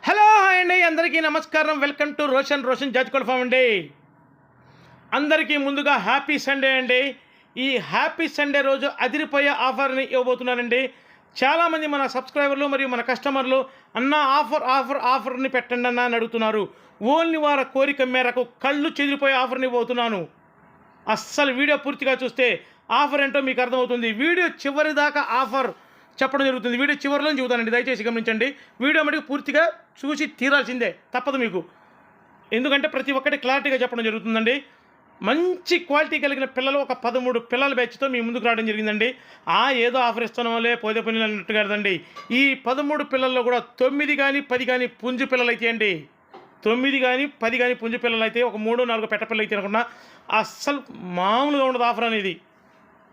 Hello hi అండి. అందరికీ నమస్కారం. వెల్కమ్ టు రోషన్ రోషన్ జాతికోళ్ళ ఫామ్ అండి. అందరికీ ముందుగా హ్యాపీ సండే అండి. ఈ హ్యాపీ సండే రోజు అదిరిపోయే ఆఫర్ని ఇవ్వబోతున్నానండి. చాలామంది మన సబ్స్క్రైబర్లు మరియు మన కస్టమర్లు అన్న ఆఫర్ ఆఫర్ ఆఫర్ని పెట్టండి అన్న అని అడుగుతున్నారు. ఓన్లీ వారి కోరిక మేరకు కళ్ళు చెదిరిపోయే ఆఫర్ని ఇవ్వబోతున్నాను. అస్సలు వీడియో పూర్తిగా చూస్తే ఆఫర్ ఏంటో మీకు అర్థమవుతుంది. వీడియో చివరి దాకా ఆఫర్ చెప్పడం జరుగుతుంది. వీడియో చివరిలో చెబుతానండి దయచేసి గమనించండి. వీడియో మటుకు పూర్తిగా చూసి తీరాల్సిందే. తప్పదు మీకు. ఎందుకంటే ప్రతి ఒక్కటి క్లారిటీగా చెప్పడం జరుగుతుందండి. మంచి క్వాలిటీ కలిగిన పిల్లలు ఒక పదమూడు పిల్లల బ్యాచ్తో మీ ముందుకు రావడం జరిగిందండి. ఆ ఏదో ఆఫర్ ఇస్తున్నాంలే పోదే పని అన్నట్టు కదండి. ఈ పదమూడు పిల్లల్లో కూడా తొమ్మిది కానీ పది కానీ పుంజు పిల్లలు అయితే అండి. తొమ్మిది కానీ పది కానీ పుంజు పిల్లలు అయితే ఒక మూడు నాలుగు పెట్ట పిల్లలు అయితే అనుకున్నా అస్సలు మామూలుగా ఉండదు ఆఫర్ అనేది.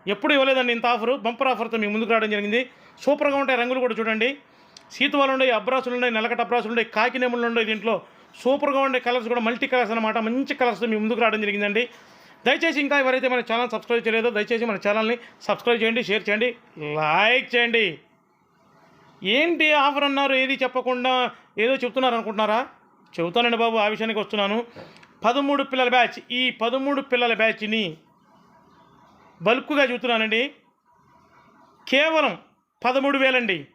ఎప్పుడు ఇవ్వలేదండి ఇంత ఆఫరు. బంపర్ ఆఫర్తో మీ ముందుకు రావడం జరిగింది. సూపర్గా ఉంటాయి రంగులు కూడా చూడండి. సీతువాలు ఉన్నాయి అబ్రాసులు ఉన్నాయి నలకట అబ్రాసులు ఉన్నాయి కాకినేములు ఉన్నాయి దీంట్లో. సూపర్గా ఉండే కలర్స్ కూడా మల్టీ కలర్స్ అనమాట మంచి కలర్స్ మీ ముందుకు రావడం జరిగిందండి. దయచేసి ఇంకా ఎవరైతే మన ఛానల్ సబ్స్క్రైబ్ చేయలేదో దయచేసి మన ఛానల్ని సబ్స్క్రైబ్ చేయండి షేర్ చేయండి లైక్ చేయండి. ఏంటి ఆఫర్ అన్నారు? ఏది చెప్పకుండా ఏదో చెప్తున్నారు అనుకుంటున్నారా? చెబుతానండి బాబు ఆ విషయానికి వస్తున్నాను. పదమూడు పిల్లల బ్యాచ్ ఈ పదమూడు పిల్లల బ్యాచ్ని బల్క్గా చూస్తున్నానండి. కేవలం పదమూడు వేలండి.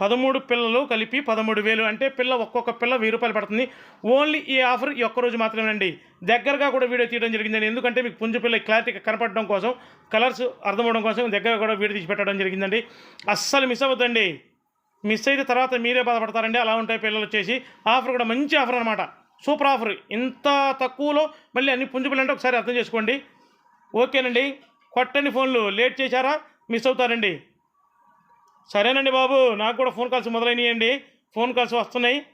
పదమూడు పిల్లలు కలిపి పదమూడు వేలు అంటే పిల్ల ఒక్కొక్క పిల్ల వెయ్యి రూపాయలు పడుతుంది. ఓన్లీ ఈ ఆఫర్ ఈ ఒక్క రోజు మాత్రమేనండి. దగ్గరగా కూడా వీడియో తీయడం జరిగిందండి. ఎందుకంటే మీకు పుంజు పిల్ల క్లారిటీగా కనపడడం కోసం కలర్స్ అర్థమవడం కోసం దగ్గర కూడా వీడియో తీసి పెట్టడం జరిగిందండి. అస్సలు మిస్ అవ్వద్దండి. మిస్ అయితే తర్వాత మీరే బాధపడతారండి. అలా ఉంటాయి పిల్లలు వచ్చేసి. ఆఫర్ కూడా మంచి ఆఫర్ అనమాట సూపర్ ఆఫర్. ఇంత తక్కువలో మళ్ళీ అన్ని పుంజు పిల్లలు అంటే ఒకసారి అర్థం చేసుకోండి. ఓకేనండి. కొట్టండి ఫోన్లు. లేట్ చేశారా? మిస్ అవుతారండి. సరేనండి బాబు నాకు కూడా ఫోన్ కాల్స్ మొదలైనయండి. ఫోన్ కాల్స్ వస్తున్నాయి.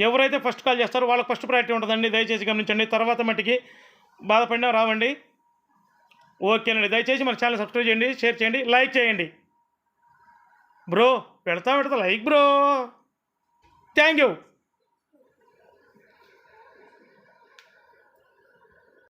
ఎవరైతే ఫస్ట్ కాల్ చేస్తారో వాళ్ళకి ఫస్ట్ ప్రయారిటీ ఉంటుందండి. దయచేసి గమనించండి. తర్వాత మట్టికి బాధపడినా రావండి. ఓకేనండి. దయచేసి మన ఛానల్ సబ్స్క్రైబ్ చేయండి షేర్ చేయండి లైక్ చేయండి. బ్రో పెడతా పెడతా లైక్ బ్రో. Thank you.